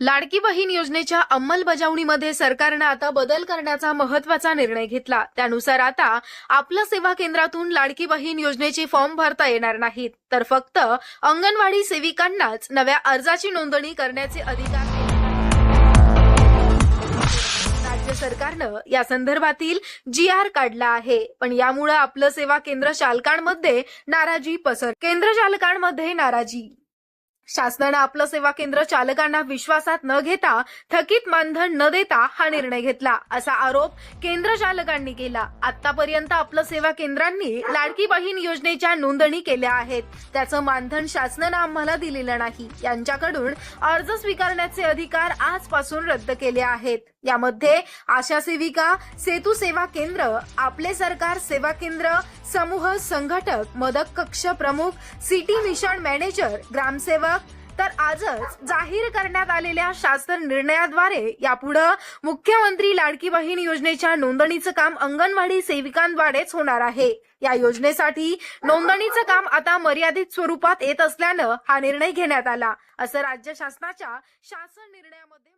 लाडकी बहीण योजनेच्या अंमलबजावणीमध्ये सरकारनं आता बदल करण्याचा महत्त्वाचा निर्णय घेतला. त्यानुसार आता आपलं सेवा केंद्रातून लाडकी बहीण योजनेचे फॉर्म भरता येणार नाहीत. तर फक्त अंगणवाडी सेविकांनाच नव्या अर्जाची नोंदणी करण्याचे अधिकार राज्य सरकारनं या संदर्भातील जी आर काढला आहे. पण यामुळे आपलं सेवा केंद्र चालकांमध्ये नाराजी पसर केंद्र चालकांमध्ये नाराजी. शासनानं आपलं सेवा केंद्र चालकांना विश्वासात न घेता थकीत मानधन न देता हा निर्णय घेतला असा आरोप केंद्र चालकांनी केला. आतापर्यंत आपलं सेवा केंद्रांनी लाडकी बहीण योजनेच्या नोंदणी केल्या आहेत. त्याचं मानधन शासनानं आम्हाला दिलेलं नाही. यांच्याकडून अर्ज स्वीकारण्याचे अधिकार आजपासून रद्द केले आहेत. यामध्ये आशा सेविका सेतू सेवा केंद्र आपले सरकार सेवा केंद्र समूह संघटक मदत कक्ष प्रमुख सिटी मिशन मॅनेजर ग्रामसेवक. तर आजच जाहीर करण्यात आलेल्या शासन निर्णयाद्वारे यापुढे मुख्यमंत्री लाडकी बहीण योजनेच्या नोंदणीचं काम अंगणवाडी सेविकांद्वारेच होणार आहे. या योजनेसाठी नोंदणीचं काम आता मर्यादित स्वरूपात येत असल्यानं हा निर्णय घेण्यात आला. असं राज्य शासनाच्या शासन निर्णयामध्ये